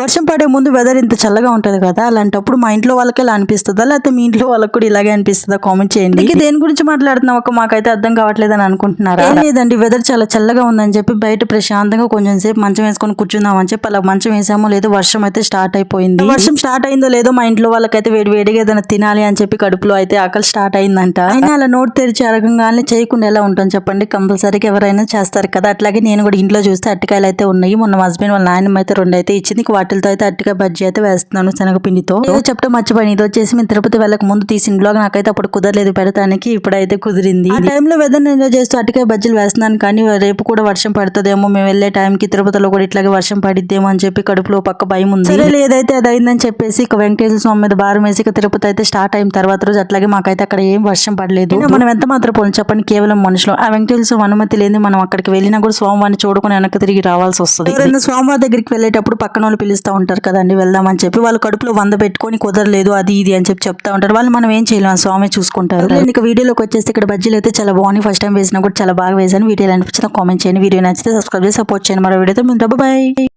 వర్షం పడే ముందు వెదర్ ఇంత చల్లగా ఉంటది కదా అలాంటప్పుడు మా ఇంట్లో వాళ్ళకి ఇలా అనిపిస్తుందా? లేకపోతే మీ ఇంట్లో వాళ్ళకి కూడా ఇలాగే అనిపిస్తుందా? కామెంట్ చేయండి. ఇంక దేని గురించి మాట్లాడుతున్నావు? ఒక మాకైతే అర్థం కావట్లేదని అనుకుంటున్నారా? లేదండి వెదర్ చాలా చల్లగా ఉందని చెప్పి బయట ప్రశాంతంగా కొంచెం సేపు మంచం వేసుకొని కూర్చుందాం అని చెప్పి అలా మంచం వేసామో లేదో వర్షం అయితే స్టార్ట్ అయిపోయింది. వర్షం స్టార్ట్ అయిందో లేదో మా ఇంట్లో వాళ్ళకైతే వేడి వేడిగా ఏదైనా తినాలి అని చెప్పి కడుపులో అయితే ఆకలి స్టార్ట్ అయిందంట. అయినా అలా నోట్ తెరిచి అరగంగానే చేయకుండా ఎలా ఉంటాం చెప్పండి? కంపల్సరీగా ఎవరైనా చేస్తారు కదా అట్లాగే నేను కూడా ఇంట్లో చూస్తే అరటికాయలు అయితే ఉన్నాయి. మొన్న హస్బెండ్ వాళ్ళ నాయనమ్మ అయితే రెండు అయితే ఇచ్చింది ఇంక వాటితో అయితే అరటికాయ బజ్జీ అయితే వేస్తున్నాను శనగపిండితో. ఏదో చెప్తే మర్చిపోయిన. ఇది వచ్చేసి మేము తిరుపతి వెళ్ళక ముందు తీసిన బ్లాగ్. నాకైతే అప్పుడు కుదరలేదు పెడతానికి ఇప్పుడైతే కుదిరింది. ఆ టైంలో వెదర్ ఎంజాయ్ చేస్తూ అరటికాయ బజ్జీలు వేస్తున్నాను కానీ రేపు కూడా వర్షం పడుతుందేమో. మేము వెళ్ళే టైంకి తిరుపతిలో కూడా ఇట్లాగే వర్షం పడిద్దేమో అని చెప్పి కడుపులో పక్క భయం ఉంది. సరే ఏదైతే అది అయిందని చెప్పేసి ఇక వెంకటేశ్వర స్వామి మీద భారం వేసి ఇక తిరుపతి అయితే స్టార్ట్ అయిన తర్వాత రోజు అట్లాగే మాకైతే అక్కడ ఏం వర్షం పడలేదు. మనం ఎంత మాత్రం పోలి చెప్పండి కేవలం మనుషులు. ఆ వెంకటేశ్వర స్వామి అనుమతి లేని మనం అక్కడికి వెళ్ళినా కూడా స్వామివారిని చూడుకొని వెనక్కి తిరిగి రావాల్సి వస్తుంది. స్వామివారి దగ్గరికి వెళ్ళేటప్పుడు పక్కన వాళ్ళు పిలుస్తూ ఉంటారు కదండి వెళ్దామని చెప్పి వాళ్ళు కడుపులో వంద పెట్టుకొని కుదరలేదు అది ఇది అని చెప్పి చెప్తా ఉంటారు. వాళ్ళు మనం ఏం చేయలేం ఆ స్వామి చూసుకుంటారు. ఇక వీడియోలోకి వచ్చేసి ఇక్కడ బజ్జీలు అయితే చాలా బాగున్నాయి. ఫస్ట్ టైం వేసినా కూడా చాలా బాగా వేసాను. వీడియో అనిపించిన కామెంట్ చేయండి. వీడియో నచ్చితే సబ్స్క్రైబ్ చేసి సపోర్ట్ చేయండి. మరో వీడియోతో మేము బాయ్